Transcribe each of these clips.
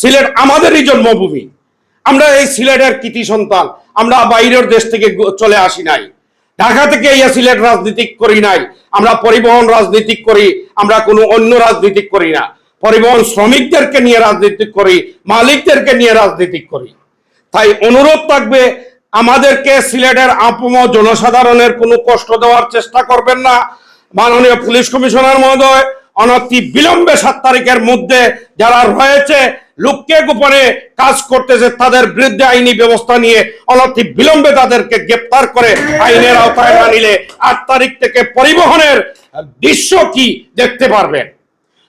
সিলেট আমাদেরই জন্মভূমি। আমরা এই সিলেটের কৃতি সন্তান। আমরা বাইরের দেশ থেকে চলে আসি নাই। ঢাকা থেকে এই সিলেট রাজনীতি করি নাই। আমরা পরিবহন রাজনীতি করি, আমরা কোনো অন্য রাজনীতি করি না। পরিবহন শ্রমিকদেরকে নিয়ে রাজনীতি করি, মালিকদেরকে নিয়ে রাজনীতি করি। তাই অনুরোধ থাকবে, আমাদেরকে সিলেটের আপম জনসাধারণের কোনো কষ্ট দেওয়ার চেষ্টা করবেন না। মাননীয় পুলিশ কমিশনার মহোদয়, অনতি বিলম্বে সাত তারিখের মধ্যে যারা রয়েছে লুককে গোপনে কাজ করতেছে, তাদের বিরুদ্ধে আইনি ব্যবস্থা নিয়ে অনতি বিলম্বে তাদেরকে গ্রেপ্তার করে আইনের আওতায় না নিলে আট তারিখ থেকে পরিবহনের দৃশ্য কি দেখতে পারবেন?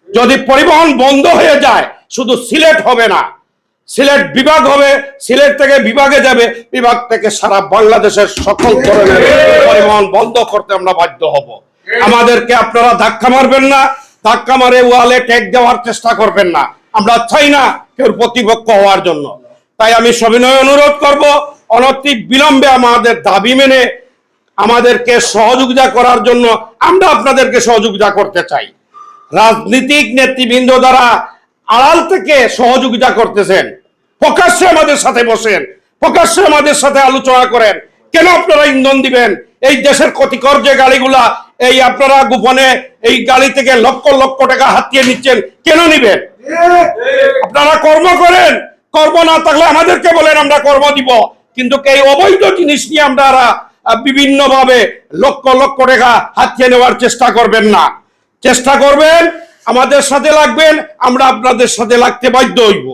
যদি পরিবহন বন্ধ হয়ে যায়, শুধু সিলেট হবে না, সিলেট বিভাগ হবে, সিলেট থেকে বিভাগে যাবে, বিভাগ থেকে সারা বাংলাদেশের সকল ধরনের পরিবহন বন্ধ করতে আমরা বাধ্য হব। আমাদেরকে আপনারা ধাক্কা মারবেন না, ধাক্কা মারে ওয়ালে ট্যাগ দেওয়ার চেষ্টা করবেন না। আমরা চাই না কেউ প্রতিপক্ষ হওয়ার জন্য। তাই আমি সবিনয় অনুরোধ করব অনতি বিলম্বে আমাদের দাবি মেনে আমাদেরকে সহযোগিতা করার জন্য আমরা আপনাদেরকে সহযোগিতা করতে চাই। রাজনীতিক নেতৃবৃন্দ দ্বারা আড়াল থেকে সহযোগিতা করতেছেন। প্রকাশ্যে আমাদের সাথে বসেন, প্রকাশ্যে আমাদের সাথে আলোচনা করেন। কেন আপনারা ইন্ধন দিবেন? এই দেশের ক্ষতিকর যে গাড়িগুলা এই আপনারা গোপনে এই গাড়ি থেকে লক্ষ লক্ষ টাকা হাতিয়ে নিচ্ছেন, কেন নিবেন? আপনারা কর্ম করেন, কর্ম না থাকলে আমাদেরকে বলেন আমরা কর্ম দিব। কিন্তু এই অবৈধ জিনিস নিয়ে আমরা বিভিন্ন ভাবে লক্ষ লক্ষ টাকা হাতিয়ে নেওয়ার চেষ্টা করবেন না। চেষ্টা করবেন, আমাদের সাথে লাগবেন, আমরা আপনাদের সাথে লাগতে বাধ্য হইব।